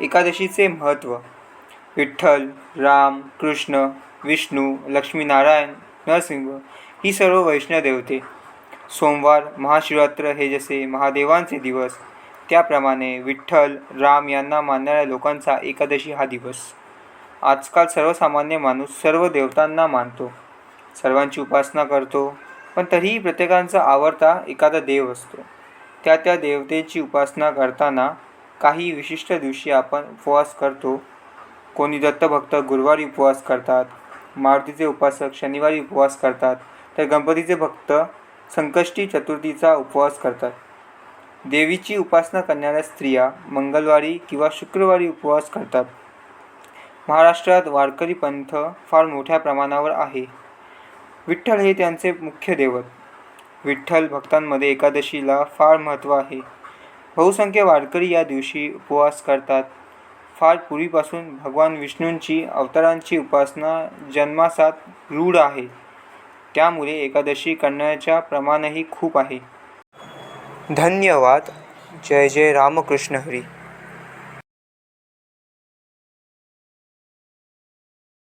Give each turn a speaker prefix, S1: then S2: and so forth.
S1: एकादशीचे महत्त्व. विठ्ठल राम कृष्ण विष्णू लक्ष्मीनारायण नरसिंह ही सर्व वैष्णव देवते. सोमवार महाशिवरात्र हे जसे महादेवांचे दिवस त्याप्रमाणे विठ्ठल राम यांना मानणाऱ्या लोकांचा एकादशी हा दिवस. आजकाल सर्वसामान्य माणूस सर्व देवतांना मानतो. सर्वांची उपासना करतो पण तरीही प्रत्येकांचा आवडता एखादा देव असतो. त्या त्या देवतेची उपासना करताना काही विशिष्ट दिवशी आपण उपवास करतो. कोणी दत्तभक्त गुरुवारी उपवास करतात मारुतीचे उपासक शनिवारी उपवास करतात तर गणपतीचे भक्त संकष्टी चतुर्थीचा उपवास करतात. देवीची उपासना करणाऱ्या स्त्रिया मंगळवारी किंवा शुक्रवारी उपवास करतात. महाराष्ट्रात वारकरी पंथ फार मोठ्या प्रमाणावर आहे. विठ्ठल हे त्यांचे मुख्य दैवत. विठ्ठल भक्तांमध्ये एकादशीला फार महत्त्व आहे. बहुसंख्य वारकरी या दिवशी उपवास करतात. फार पूर्वीपासून भगवान विष्णूंची अवतारांची उपासना जन्मासात रूढ आहे. त्यामुळे एकादशी करण्याच्या प्रमाणही खूप आहे. धन्यवाद. जय जय रामकृष्ण हरी.